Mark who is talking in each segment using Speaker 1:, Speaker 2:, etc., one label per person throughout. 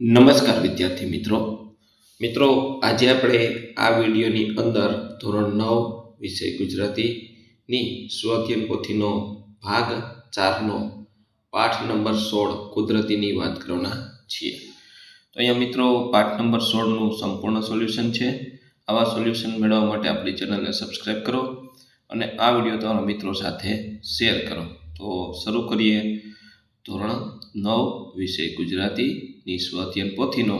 Speaker 1: નમસ્કાર વિદ્યાર્થી મિત્રો. મિત્રો, આજે આપણે આ વિડીયોની અંદર ધોરણ નવ વિષય ગુજરાતીની સ્વધ્યન પોથીનો ભાગ ચારનો પાઠ નંબર સોળ કુદરતીની વાત કરવાના છીએ. તો અહીંયા મિત્રો, પાઠ નંબર સોળનું સંપૂર્ણ સોલ્યુશન છે. આવા સોલ્યુશન મેળવવા માટે આપણી ચેનલને સબસ્ક્રાઈબ કરો અને આ વીડિયો તમારા મિત્રો સાથે શેર કરો. તો શરૂ કરીએ. ધોરણ નવ વિષય ગુજરાતીની સ્વઅધ્યયન પોથીનો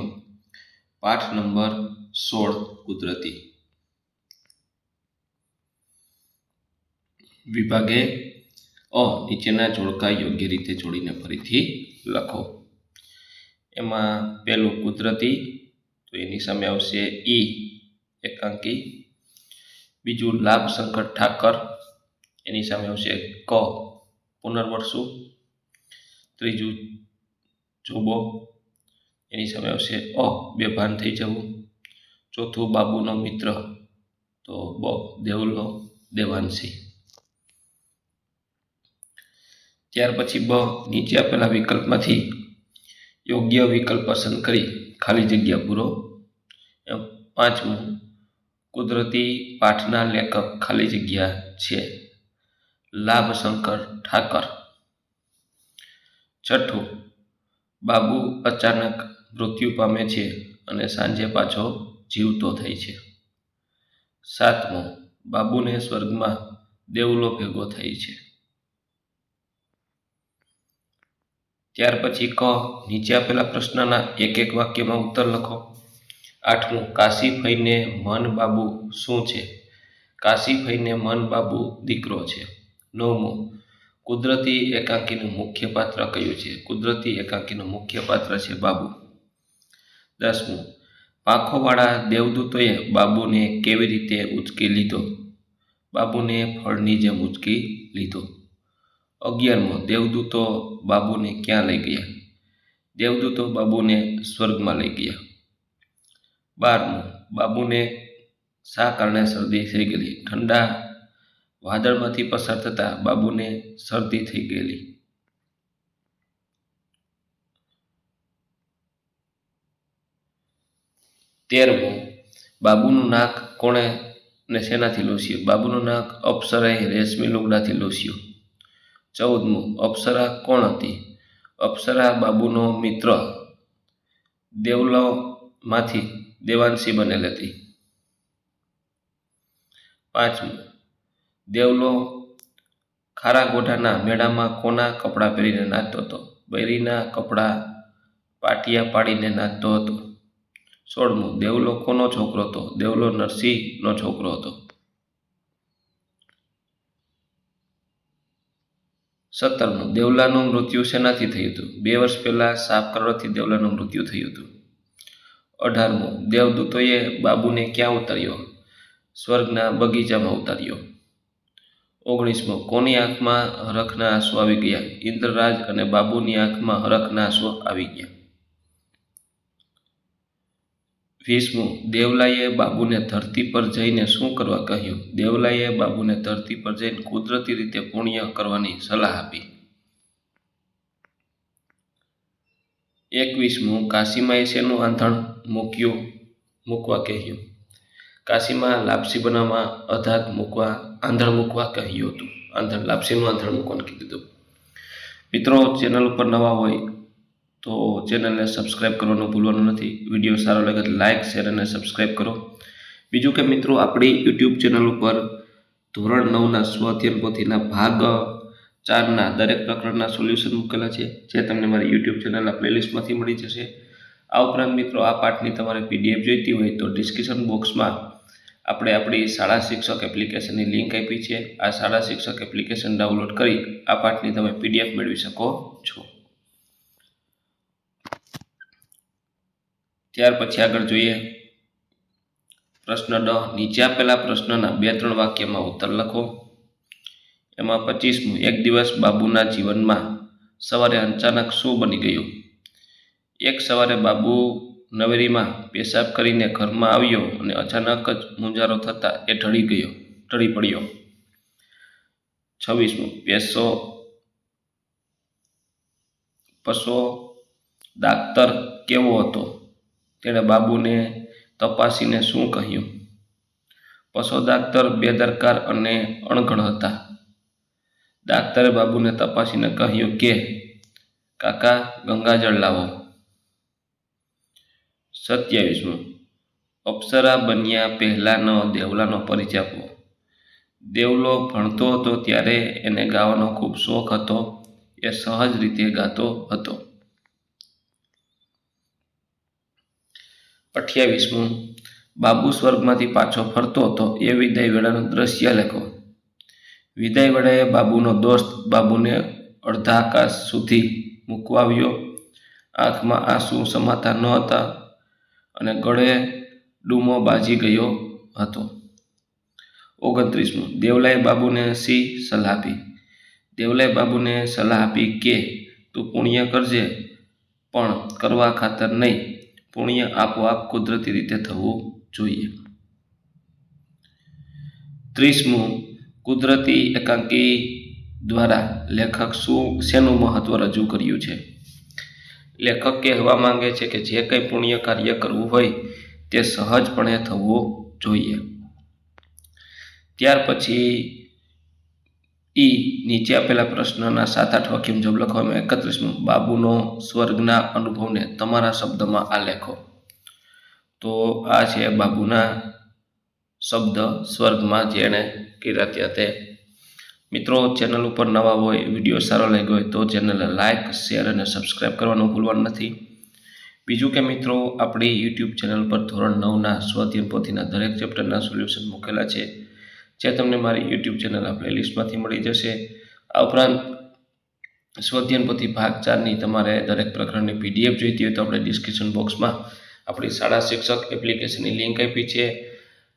Speaker 1: પાઠ નંબર સોળ કુદરતી. વિભાગે અ નીચેના જોડકા યોગ્ય રીતે જોડીને ફરીથી લખો. એમાં પહેલું કુદરતી, તો એની સામે આવશે ઈ એકાંકી. બીજું લાભ શંકર ઠાકર, એની સામે આવશે ક પુનર્વસુ. ત્રીજું જોબો એની સામે આવશે, અ, બેભાન થઈ જવું. ચોથું, બાબુનો મિત્ર. તો બ, દેવલો, દેવાંશી. ત્યાર પછી બ, નીચે આપેલા વિકલ્પમાંથી યોગ્ય વિકલ્પ પસંદ કરી, ખાલી જગ્યા પૂરો. પાંચમું, કુદરતી પાઠના લેખક ખાલી જગ્યા છે. લાભશંકર ઠાકર. છઠ્ઠું, બાબુ અચાનક મૃત્યુ પામે છે અને સાંજે પાછો જીવતો થાય છે. સાતમું, બાબુને સ્વર્ગમાં દેવલો ભેગો થાય છે. ત્યાર પછી ક, નીચે આપેલા પ્રશ્નના એક એક વાક્યમાં ઉત્તર લખો. આઠમું કાશી ફઈને મન બાબુ શું છે? કાશી ફઈને મન બાબુ દીકરો છે. નવમું, કુદરતી એકાંકીનું મુખ્ય પાત્ર કયું છે? કુદરતી એકાંકીનું મુખ્ય પાત્ર છે બાબુ. દસમું, પાંખોવાળા દેવદૂતોએ બાબુને કેવી રીતે ઉચકી લીધો? બાબુને ફળની જેમ ઉચકી લીધો. અગિયારમો, દેવદૂતો બાબુને ક્યાં લઈ ગયા? દેવદૂતો બાબુને સ્વર્ગમાં લઈ ગયા. બારમું, બાબુને શા કારણે શરદી થઈ ગયેલી? ઠંડા વાદળમાંથી પસાર થતાં બાબુને શરદી થઈ ગયેલી. તેરમું, બાબુનું નાક કોણે ને શેનાથી લૂસ્યું? બાબુનું નાક અપ્સરાએ રેશમી લુગડાથી લૂસ્યું. ચૌદમું, અપ્સરા કોણ હતી? અપ્સરા બાબુનો મિત્ર. દેવલોમાંથી દેવાંશી બનેલ હતી. પાંચમું, દેવલો ખારા ગોઠાના મેળામાં કોના કપડાં પહેરીને નાચતો હતો? બૈરીના કપડાં પાટિયા પાડીને નાચતો હતો. સોળમું દેવલો કોનો છોકરો હતો? દેવલો નરસિંહનો છોકરો હતો. સત્તરમું. દેવલાનું મૃત્યુ શેનાથી થયું હતું? બે વર્ષ પહેલાં સાપ કરવાથી દેવલાનું મૃત્યુ થયું હતું. અઢારમું. દેવદૂતોએ બાબુને ક્યાં ઉતાર્યો? સ્વર્ગના બગીચામાં ઉતાર્યો. ઓગણીસમો. કોની આંખમાં હરખના આંસુ આવી ગયા? ઇન્દ્રરાજ અને બાબુની આંખમાં હરખના આંસુ આવી ગયા. વીસમું દેવલાઈએ બાબુને ધરતી પર જઈને શું કરવા કહ્યું? દેવલાઈએ બાબુને ધરતી પર જઈને કુદરતી રીતે પુણ્ય કરવાની સલાહ આપી. એકવીસમું કાશીમાએ શેનું આંધણ મૂક્યું? મૂકવા કહ્યું. કાશીમાં લાપસી બનાવવા, અધાત મૂકવા, આંધણ મૂકવા કહ્યું હતું. આંધણ, લાપસીનું આંધણ મૂકવાનું કીધું મિત્રો, ચેનલ ઉપર નવા હોય તો ચેનલને સબસ્ક્રાઈબ કરવાનું ભૂલવાનું નથી. વીડિયો સારો લાગે તો લાઇક, શેર અને સબસ્ક્રાઈબ કરો. બીજું કે મિત્રો, આપણી યુટ્યુબ ચેનલ ઉપર ધોરણ નવના સ્વધ્યન પોથીના ભાગ ચારના દરેક પ્રકરણના સોલ્યુશન મૂકેલા છે, જે તમને મારી યુટ્યુબ ચેનલના પ્લેલિસ્ટમાંથી મળી જશે. આ ઉપરાંત મિત્રો, આ પાઠની તમારે પીડીએફ જોઈતી હોય તો ડિસ્ક્રિપ્શન બોક્સમાં આપણે આપણી શાળા શિક્ષક એપ્લિકેશનની લિંક આપી છે. આ શાળા શિક્ષક એપ્લિકેશન ડાઉનલોડ કરી આ પાઠની તમે પીડીએફ મેળવી શકો છો. ત્યાર પછી આગળ જોઈએ. પ્રશ્ન ડ. નીચે આપેલા પ્રશ્નના બે, ત્રણ વાક્યમાં ઉત્તર લખો. એમાં પચીસમું, એક દિવસ બાબુના જીવનમાં સવારે અચાનક શું બની ગયું? એક સવારે બાબુ નવેરીમાં પેશાબ કરીને ઘરમાં આવ્યો અને અચાનક જ મુંજારો થતાં એ ઢળી ગયો, ઢળી પડ્યો. છવ્વીસમું પેસો પશો દાક્તર કેવો હતો? તેણે બાબુને તપાસીને શું કહ્યું? પશુ ડાક્ટર બેદરકાર અને અણઘડ હતા. ડાક્ટરે બાબુને તપાસીને કહ્યું કે, કાકા, ગંગાજળ લાવો. સત્યાવીસમું, અપ્સરા બન્યા પહેલાંનો દેવલાનો પરિચય આપો. દેવલો ભણતો હતો ત્યારે એને ગાવાનો ખૂબ શોખ હતો, એ સહજ રીતે ગાતો હતો. અઠ્યાવીસમું. બાબુ સ્વર્ગમાંથી પાછો ફરતો હતો. એ વિદાય વેળાનું દ્રશ્ય લખો. વિદાય વેળાએ બાબુનો દોસ્ત બાબુને અડધા આકાશ સુધી મૂકવા આવ્યો આંખમાં આંસુ સમાતા ન હતા અને ગળે ડૂમો બાજી ગયો હતો. ઓગણત્રીસમું. દેવલાએ બાબુને સી સલાહ આપી? દેવલાએ બાબુને સલાહ આપી કે, તું પુણ્ય કરજે, પણ કરવા ખાતર નહીં. પુણ્ય આપોઆપ કુદરતી રીતે થવું જોઈએ. ત્રીસમું, કુદરતી એકાંકી દ્વારા લેખક શું, શેનું મહત્વ રજૂ કર્યું છે? લેખક કહેવા માંગે છે કે જે કંઈ પુણ્ય કાર્ય કરવું હોય તે સહજપણે થવું જોઈએ. ત્યાર પછી ઈ નીચે આપેલા પ્રશ્નના સાત આઠ વાક્યમ મુજબ લખવામાં એકત્રીસમું, બાબુનો સ્વર્ગના અનુભવને તમારા શબ્દમાં આ લેખો તો આ છે બાબુના શબ્દ સ્વર્ગમાં જેણે કર્યા ત્યાં તે. મિત્રો, ચેનલ ઉપર નવા હોય, વીડિયો સારો લાગ્યો હોય તો ચેનલને લાઇક શેર અને સબસ્ક્રાઈબ કરવાનું ભૂલવાનું નથી. બીજું કે મિત્રો, આપણી યુટ્યુબ ચેનલ પર ધોરણ નવના સ્વધ્યન પોથીના દરેક ચેપ્ટરના સોલ્યુશન મૂકેલા છે. જે તમને મારી યુટ્યુબ ચેનલના પ્લેલિસ્ટમાંથી મળી જશે. આ ઉપરાંત સ્વધ્યનપોથી ભાગ ચારની તમારે દરેક પ્રકરણની પીડીએફ જોઈતી હોય તો આપણે ડિસ્ક્રિપ્શન બોક્સમાં આપણી શાળા શિક્ષક એપ્લિકેશનની લિંક આપી છે.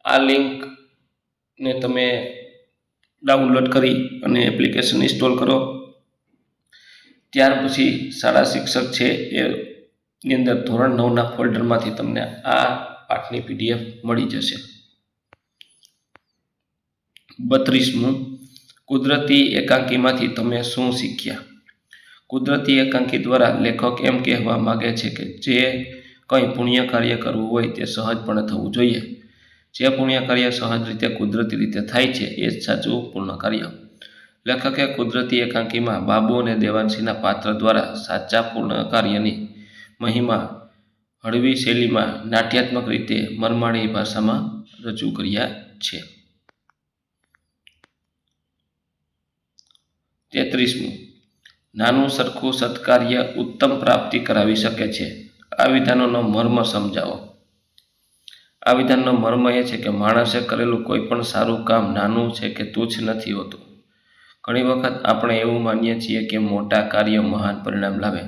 Speaker 1: આ લિંકને તમે ડાઉનલોડ કરી અને એપ્લિકેશન ઇન્સ્ટોલ કરો. ત્યાર પછી શાળા શિક્ષક છે એની અંદર ધોરણ નવના ફોલ્ડરમાંથી તમને આ પાઠની પીડીએફ મળી જશે. બત્રીસમું. કુદરતી એકાંકીમાંથી તમે શું શીખ્યા? કુદરતી એકાંકી દ્વારા લેખક એમ કહેવા માગે છે કે જે કંઈ પુણ્ય કાર્ય કરવું હોય તે સહજપણે થવું જોઈએ. જે પુણ્ય કાર્ય સહજ રીતે કુદરતી રીતે થાય છે એ જ સાચું પૂર્ણ કાર્ય. લેખકે કુદરતી એકાંકીમાં બાબુ અને દેવાંશીના પાત્ર દ્વારા સાચા પૂર્ણ કાર્યની મહિમા હળવી શૈલીમાં નાટ્યાત્મક રીતે મરમાણી ભાષામાં રજૂ કર્યા છે. તેત્રીસમું. નાનું સરખું સત્કાર્ય ઉત્તમ પ્રાપ્તિ કરાવી શકે છે. આ વિધાનોનો મર્મ સમજાવો. આ વિધાનનો મર્મ એ છે કે માણસે કરેલું કોઈ પણ સારું કામ નાનું છે કે તુચ્છ નથી હોતું. ઘણી વખત આપણે એવું માનીએ છીએ કે મોટા કાર્ય મહાન પરિણામ લાવે,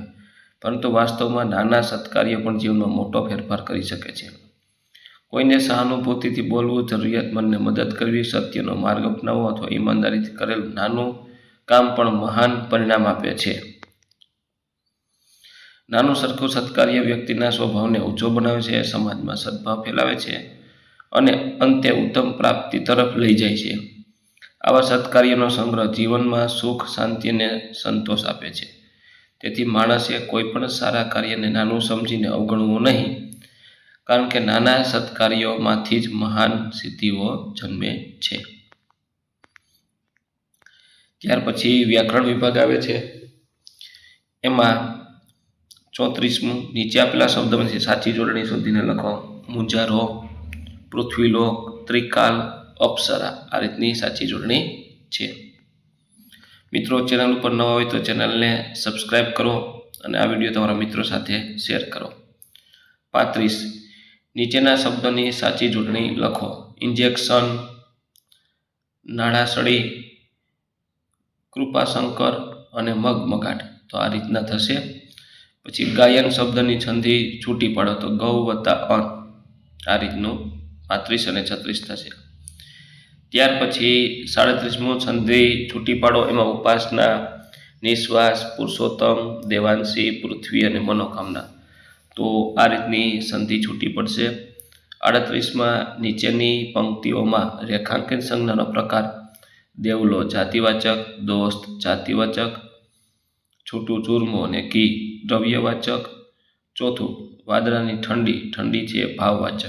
Speaker 1: પરંતુ વાસ્તવમાં નાના સત્કાર્ય પણ જીવનમાં મોટો ફેરફાર કરી શકે છે. કોઈને સહાનુભૂતિથી બોલવું જરૂરિયાતમંદને મદદ કરવી સત્યનો માર્ગ અપનાવવો અથવા ઈમાનદારીથી કરેલું નાનું કામ પણ મહાન પરિણામ આપે છે. નાનું સરખું સત્કાર્ય વ્યક્તિના સ્વભાવને ઊંચો બનાવે છે, સમાજમાં સદભાવ ફેલાવે છે અને અંતે ઉત્તમ પ્રાપ્તિ તરફ લઈ જાય છે. આવા સત્કાર્યનો સંગ્રહ જીવનમાં સુખ, શાંતિ અને સંતોષ આપે છે. તેથી માણસે કોઈ પણ સારા કાર્યને નાનું સમજીને અવગણવું નહીં, કારણ કે નાના સત્કાર્યોમાંથી જ મહાન સિદ્ધિઓ જન્મે છે. ત્યાર પછી વ્યાકરણ વિભાગ આવે છે. એમાં ચોત્રીસમું નીચે આપેલા શબ્દમાંથી સાચી જોડણી શોધીને લખો. મુંજારો, પૃથ્વીલોક, ત્રિકાલ, અપ્સરા. આ રીતની સાચી જોડણી છે. મિત્રો, ચેનલ ઉપર નવા હોય તો ચેનલને સબસ્ક્રાઈબ કરો અને આ વીડિયો તમારા મિત્રો સાથે શેર કરો. પાંત્રીસ. નીચેના શબ્દોની સાચી જોડણી લખો. ઇન્જેક્શન નાળાસળી કૃપાશંકર અને મગમગાટ તો આ રીતના થશે. પછી ગાયન શબ્દની છંદી છૂટી પાડો તો ગૌ વત્તા અન. આ રીતનું પાંત્રીસ અને છત્રીસ થશે. ત્યાર પછી સાડત્રીસમો છંદી છૂટી પાડો. એમાં ઉપાસના, નિશ્વાસ, પુરુષોત્તમ, દેવાંશી, પૃથ્વી અને મનોકામના. તો આ રીતની સંધિ છૂટી પડશે. આડત્રીસમાં નીચેની પંક્તિઓમાં રેખાંકિત સંજ્ઞાનો પ્રકાર દેવલો, જાતિવાચક, દોસ્ત, જાતિવાચક, છૂટું ચૂરમો અને કી દ્રવ્યવાચક. ચોથું, વાદળાની ઠંડી ઠંડી છે ભાવવાચક.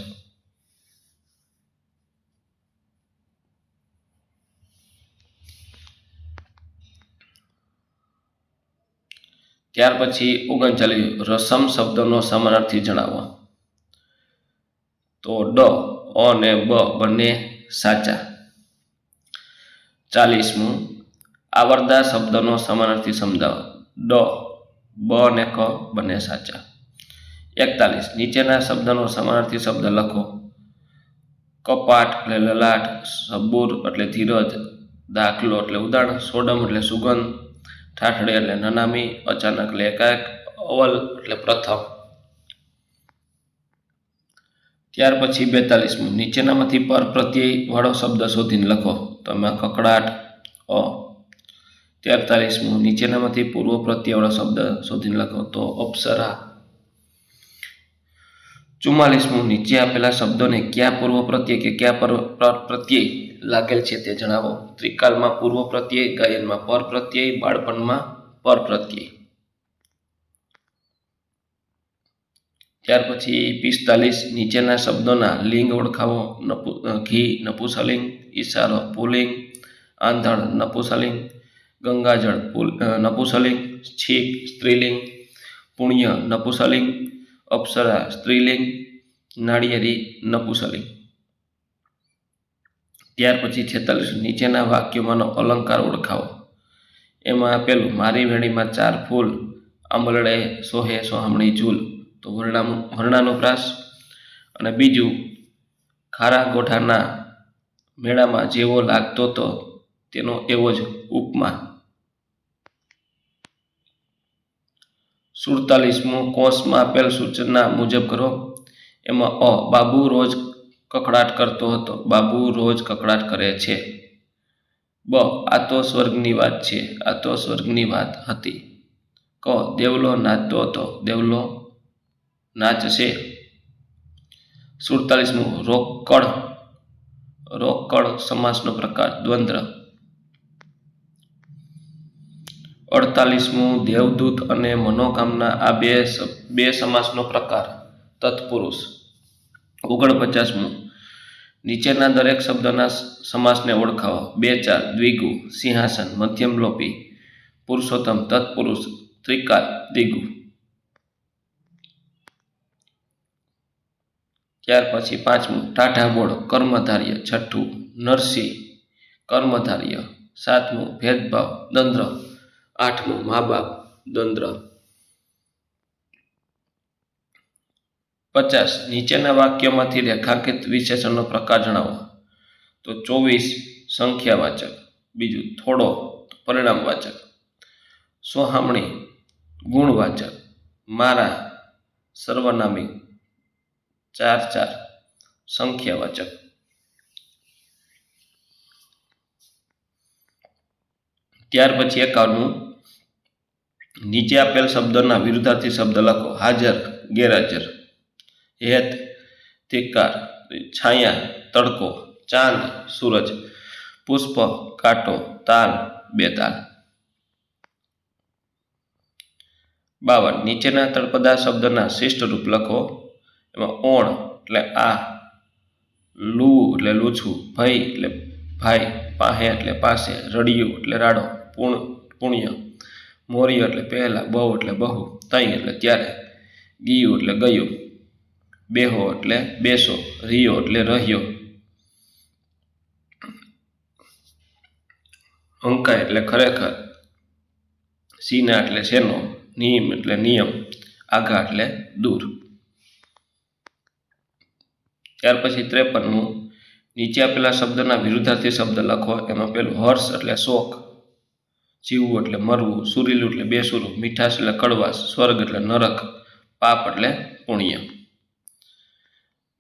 Speaker 1: ત્યાર પછી ઓગણચાલીસ, રસમ શબ્દનો સમાનાર્થી જણાવો. તો ડ, અ ને બ બંને સાચા. ચાલીસમું. આવરદા શબ્દનો સમાનાર્થી સમજાવો. ડ, બ અને ક બંને સાચા. એકતાલીસ. નીચેના શબ્દનો સમાનાર્થી શબ્દ લખો. કપાટ એટલે લલાટ, સબૂર એટલે ધીરજ, દાખલો એટલે ઉદાહરણ સોડમ એટલે સુગંધ, ઠાઠડે એટલે નનામી, અચાનક એટલે એકાએક, અવલ એટલે પ્રથમ. ત્યાર પછી બેતાલીસમું. નીચેનામાંથી પર પ્રત્યય વાળો શબ્દ શોધીને લખો. તો એમાં કકડાટ, અ તેતાલીસમું નીચેનામાંથી પૂર્વ પ્રત્યયવાળો શબ્દ શોધીને લખો તો અપ્સરા. ચુમ્માલીસમું નીચે આપેલા શબ્દોને ક્યાં પૂર્વ પ્રત્યય કે ક્યાં પર પર, પ્રત્યય લાગેલ છે તે જણાવો. ત્રિકાલમાં પૂર્વ પ્રત્યય, ગાયનમાં પર પ્રત્યય, બાળપણમાં પર પ્રત્યય. ત્યાર પછી પિસ્તાલીસ નીચેના શબ્દોના લિંગ ઓળખાવો, નપુ ઘી નપુસલિંગ ઈશારો, પુલિંગ, આંધણ નપુસલિંગ ગંગાજળ, પુલ નપુસલિંગ છીક, સ્ત્રીલિંગ, પુણ્ય નપુસલિંગ અપ્સરા, સ્ત્રીલિંગ, નાળિયેરી નપુસલિંગ ત્યાર પછી છેતાલીસ નીચેના વાક્યોમાંનો અલંકાર ઓળખાવો. એમાં પેલું મારી વેણીમાં ચાર ફૂલ આંબલડે સોહે, સોહામણી ઝૂલ તો વર્ણાનું પ્રાસ અને બીજું ખારા ગોઠાના મેળામાં જેવો લાગતો હતો તેનો એવો જ ઉપમા. સુડતાલીસમું કોષમાં આપેલ સૂચના મુજબ કરો. એમાં અ, બાબુ રોજ કકડાટ કરતો હતો. બાબુ રોજ કકડાટ કરે છે. બ, આ તો સ્વર્ગની વાત છે. આ તો સ્વર્ગની વાત હતી. ક, દેવલો નાચતો હતો. દેવલો નાચશે. સુડતાલીસમું રોકડ રોકડ સમાસનો પ્રકાર, દ્વંદ્વ. અડતાલીસમું દેવદૂત અને મનોકામના, આ બે બે સમાસનો પ્રકાર, તત્પુરુષ. ઓગણપચાસમું, નીચેના દરેક શબ્દના સમાસને ઓળખાવો. બે ચાર, દ્વિગુ, સિંહાસન, મધ્યમ લોપી, પુરુષોત્તમ, તત્પુરુષ ત્રિકાલ દ્વિગુ. ત્યાર પછી પાંચમું, ટાઢા બોળ, કર્મધાર્ય, છઠ્ઠું, નરસિંહ, કર્મધાર્ય, સાતમું, ભેદભાવ, દંદ્ર, આઠમું, મા બાપ, દંદ્ર. પચાસ, નીચેના વાક્યમાંથી રેખાંકિત વિશેષણનો પ્રકાર જણાવો. તો ચોવીસ, સંખ્યાવાચક. બીજું, થોડો પરિણામવાચક. સોહામણી ગુણવાચક. મારા, સર્વનામી ચાર ચાર સંખ્યાવાચક. ત્યાર પછી એકાવનમું નીચે આપેલ શબ્દના વિરુદ્ધાર્થી શબ્દ લખો. હાજર, ગેરહાજર. હેત ધિકાર છાયા, તડકો, ચાંદ, સૂરજ. પુષ્પ, કાંટો, તાલ, બેતાલ. બાવન. નીચેના તળપદા શબ્દના શિષ્ટ રૂપ લખો. એમાં ઓણ એટલે આ, લુ એટલે લૂછું ભય એટલે ભાઈ, પાહે એટલે પાસે, રડિયું એટલે રાડો, પૂણ, પુણ્ય, મોર્ય એટલે પહેલાં, બહુ એટલે બહુ, તઈ એટલે ત્યારે, ગીયું એટલે ગયું, બેહો એટલે બેસો, રિયો એટલે રહ્યો, અંકાય એટલે ખરેખર, સીના એટલે શેનો નિયમ એટલે નિયમ, આઘા એટલે દૂર. ત્યાર પછી ત્રેપનમું નીચે આપેલા શબ્દના વિરુદ્ધાર્થી શબ્દ લખો. એમાં પેલું હર્ષ એટલે શોક, જીવવું એટલે મરવું, સુરીલું એટલે બેસુરું, મીઠાશ એટલે કડવાશ, સ્વર્ગ એટલે નરક, પાપ એટલે પુણ્ય.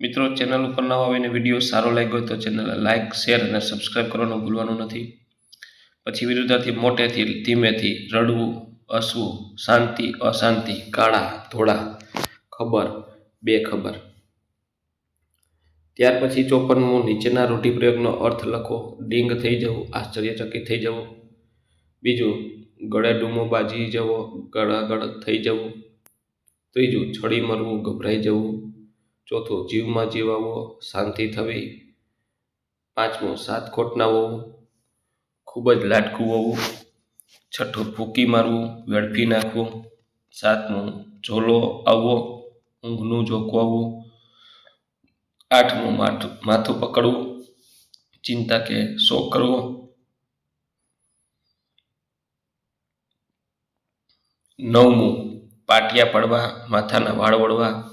Speaker 1: મિત્રો, ચેનલ ઉપર નવા આવીને વીડિયો સારો લાગ્યો તો ચેનલ લાઇક શેર અને સબસ્ક્રાઈબ કરવાનું ભૂલવાનું નથી. પછી વિરુદ્ધાર્થી મોટેથી, ધીમેથી, રડવું, હસવું, શાંતિ, અશાંતિ, કાળા, ધોળા, ખબર બે ખબર ત્યાર પછી ચોપનમું નીચેના રૂઢિપ્રયોગનો અર્થ લખો. ડીંગ થઈ જવું, આશ્ચર્યચકિત થઈ જવું. બીજું, ગળે ડૂમો બાજી જવો ગળાગળ થઈ જવું. ત્રીજું, છડી મરવું, ગભરાઈ જવું. ચોથું, જીવમાં જીવાવો, શાંતિ થવી. પાંચમું, સાત ખોટના હોવું ખૂબ જ લાટકું હોવું છઠ્ઠું, ફૂંકી મારવું, વેડફી નાખવું. સાતમું, ઝોલો આવવો, ઊંઘનું આવવું આઠમું માથું માથું પકડવું, ચિંતા કે શોક કરવો. નવમું, પાટિયા પડવા, માથાના વાળ વળવા.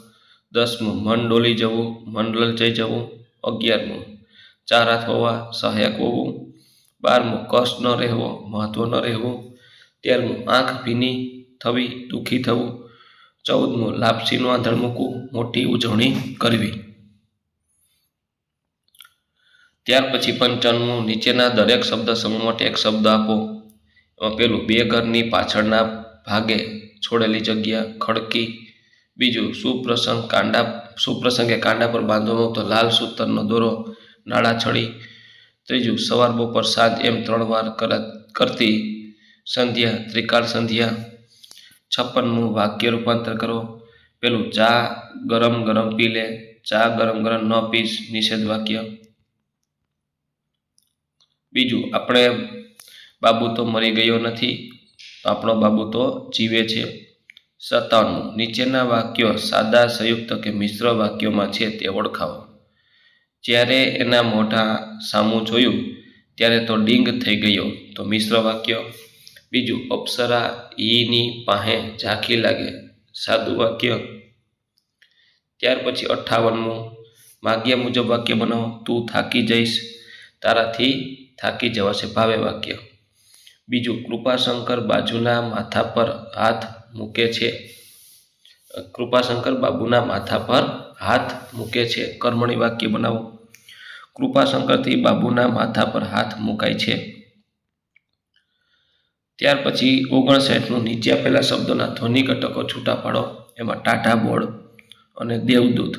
Speaker 1: દસમું, મન ડોલી જવું, મન લલચાઈ જવું. અગિયારમું, ચાર હાથ હોવા, સહાયક હોવું. બારમું, કષ્ટ ન રહેવો, મહત્વ ન રહેવું. તેરમું, આંખ ભીની થવી, દુઃખી થવું. ચૌદમું લાપસીનું આંધણ મૂકવું, મોટી ઉજવણી કરવી. ત્યાર પછી પંચાણું નીચેના દરેક શબ્દ સમૂહ એક શબ્દ આપો. એમાં પેલું બે ઘરની પાછળના ભાગે છોડેલી જગ્યા, ખડકી, બીજું સુપ્રસંગ કાંડા, સુપ્રસંગે કાંડા પર બાંધવાનો તો લાલ સૂતરનો દોરો, નાળા છડી, ત્રીજું સવાર બપોર સાંજ એમ ત્રણ વાર કરતી સંધ્યા, ત્રિકાળ સંધ્યા, છપ્પનમું વાક્ય રૂપાંતર કરો, પેલું ચા ગરમ ગરમ પી લે, ચા ગરમ ગરમ ન પીશ, નિષેધ વાક્ય બીજું, આપણે બાબુ તો મરી ગયો નથી, આપણો બાબુ તો જીવે છે. સત્તાવનમું નીચેના વાક્યો સાદા, સંયુક્ત કે મિશ્ર વાક્યોમાં છે તે ઓળખાવો. જ્યારે એના મોઢા સામું જોયું, ત્યારે તો ડીંગ થઈ ગયો. તો મિશ્ર વાક્ય. બીજું, અપ્સરા ઈની પાહે ઝાંખી લાગે. સાદું વાક્ય. ત્યાર પછી અઠ્ઠાવનમું માગ્યા મુજબ વાક્ય બનાવો. તું થાકી જઈશ. તારાથી થાકી જવાશે ભાવે વાક્ય. બીજું, કૃપાશંકર બાજુના માથા પર હાથ મૂકે છે. કૃપાશંકર બાબુના માથા પર હાથ મૂકે છે. કર્મણી વાક્ય બનાવો. કૃપાશંકરથી બાબુના માથા પર હાથ મુકાય છે. ત્યાર પછી ઓગણસાઠનું નીચે આપેલા શબ્દોના ધ્વનિ ઘટકો છૂટા પાડો. એમાં ટાટા બોર્ડ અને દેવદૂત.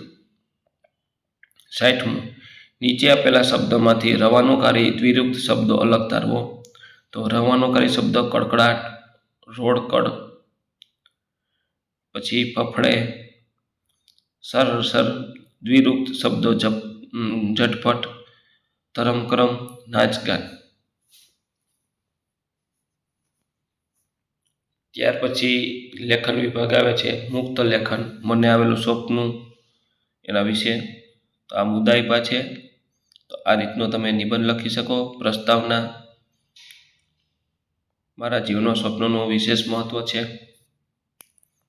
Speaker 1: સાઠમું નીચે આપેલા શબ્દોમાંથી રવાનુકારી દ્વિરુક્ત શબ્દો અલગ તારવો. તો રવાનુકારી શબ્દ કડકડાટ, રોડકડ, પછી ફફડે, સરસર, દ્વિરુક્ત શબ્દો જપ ઝટપટ તરમકરમ નાચગાન. ત્યાર પછી લેખન વિભાગ આવે છે. મુક્ત લેખન. મને આવેલું સ્વપ્નું એના વિશે તો આ મુદ્દાઈપા છે તો આ રીતનો તમે નિબંધ લખી શકો. પ્રસ્તાવના. મારા જીવનો સ્વપ્નનું વિશેષ મહત્વ છે.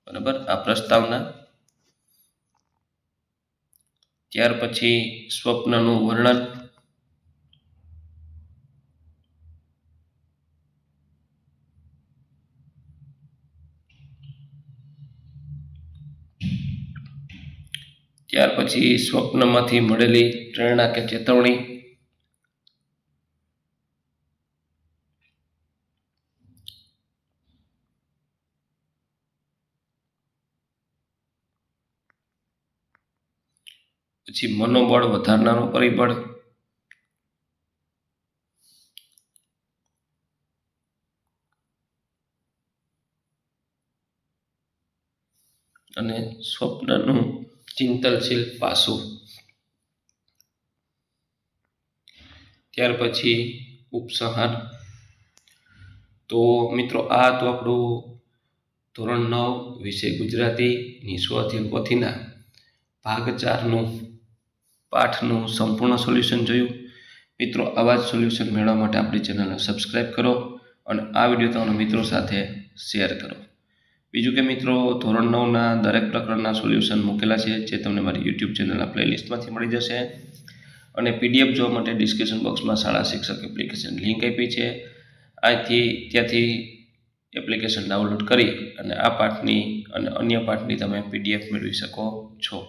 Speaker 1: બરાબર? આ પ્રસ્તાવના. ત્યાર પછી સ્વપ્નનું વર્ણન. ત્યાર પછી સ્વપ્નમાંથી મળેલી પ્રેરણા કે ચેતવણી. પછી મનોબળ વધારનારું પરિબળ. અને સ્વપ્નનું ચિંતનશીલ પાસું. ત્યાર પછી ઉપસંહાર તો મિત્રો, આ તો આપણું ધોરણ નવ વિષય ગુજરાતી નિસ્વાથી પોથીના ભાગ ચારનું પાઠનું સંપૂર્ણ સોલ્યુશન જોયું. મિત્રો, આવા જ સોલ્યુશન મેળવવા માટે આપણી ચેનલને સબસ્ક્રાઈબ કરો અને આ વીડિયો તમારા મિત્રો સાથે શેર કરો. બીજું કે મિત્રો, ધોરણ નવના દરેક પ્રકરણના સોલ્યુશન મૂકેલા છે, જે તમને મારી યુટ્યુબ ચેનલના પ્લેલિસ્ટમાંથી મળી જશે. અને પીડીએફ જોવા માટે ડિસ્ક્રિપ્શન બોક્સમાં શાળા શિક્ષક એપ્લિકેશન લિંક આપી છે. આથી ત્યાંથી એપ્લિકેશન ડાઉનલોડ કરી અને આ પાઠની અને અન્ય પાઠની તમે પીડીએફ મેળવી શકો છો.